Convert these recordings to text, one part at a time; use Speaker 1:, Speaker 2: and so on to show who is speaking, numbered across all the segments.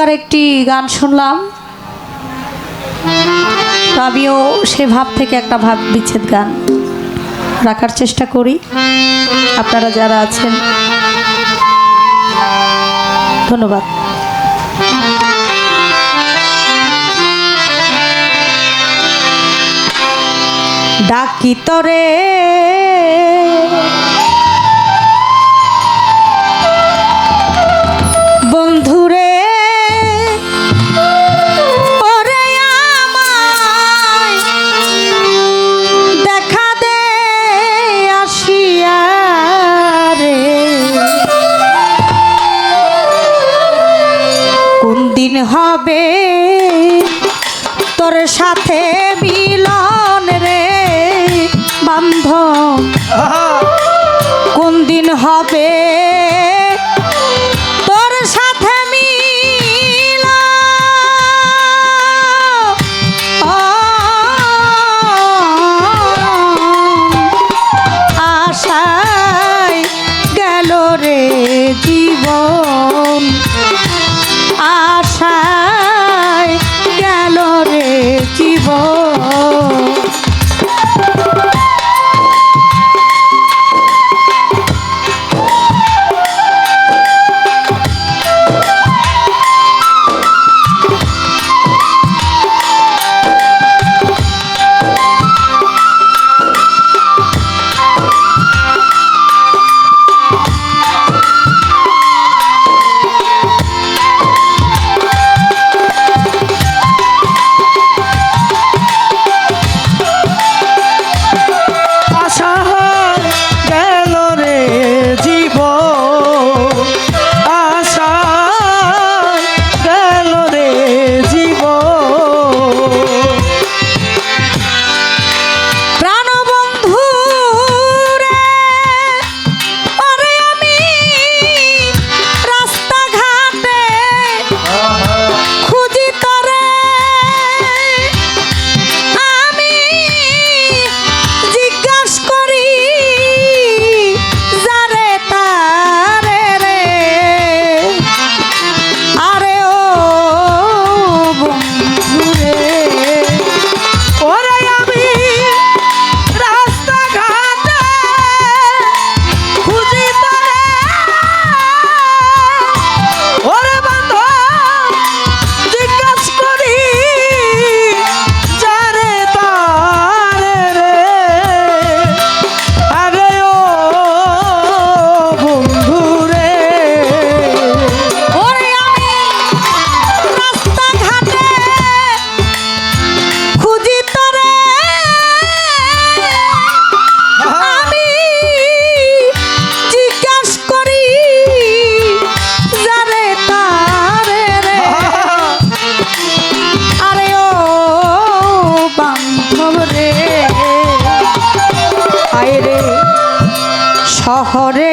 Speaker 1: চমৎকার একটি গান শুনলাম। আমিও সে ভাব থেকে একটা ভাব বিচ্ছেদ গান রাখার চেষ্টা করি। আপনারা যারা আছেন, ধন্যবাদ। ডাকি তরে até শহরে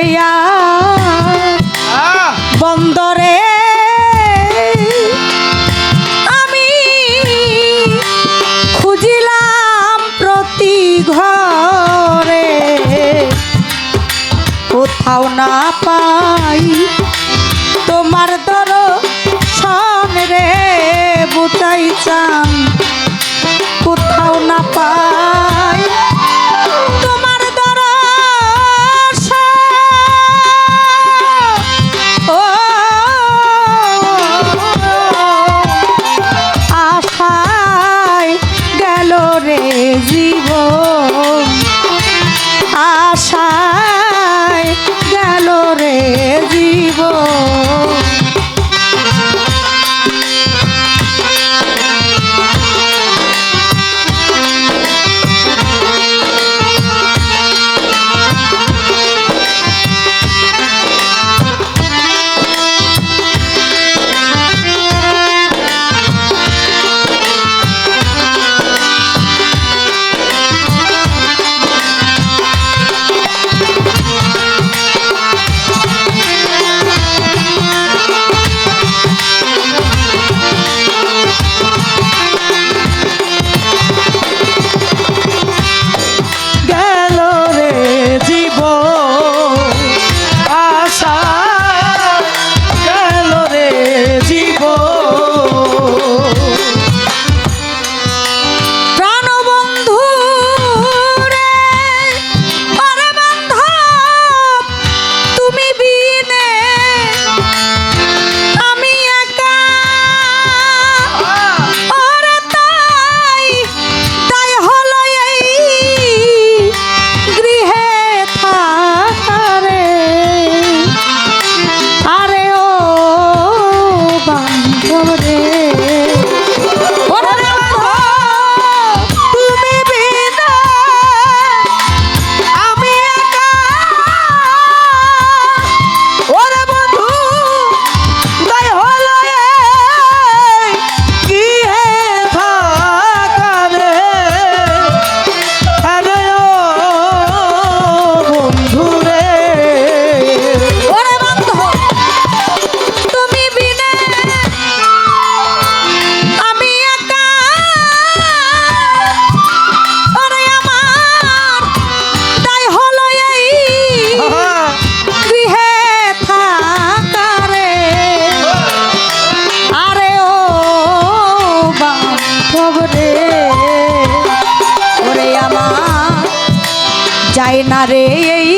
Speaker 1: তারে এই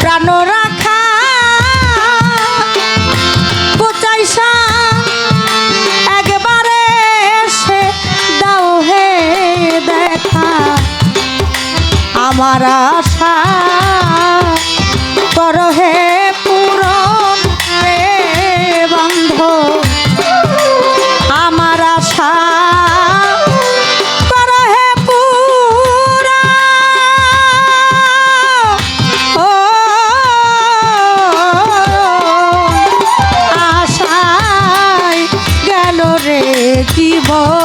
Speaker 1: প্রাণ রাখা। কোচাইসা একবারে সে দাও হে দেখা। আমার আশা Oh.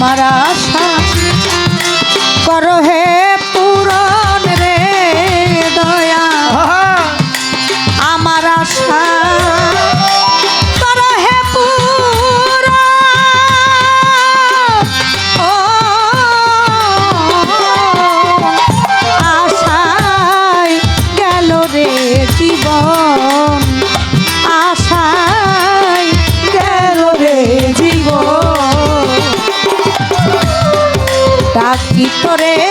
Speaker 1: আমার ডাকি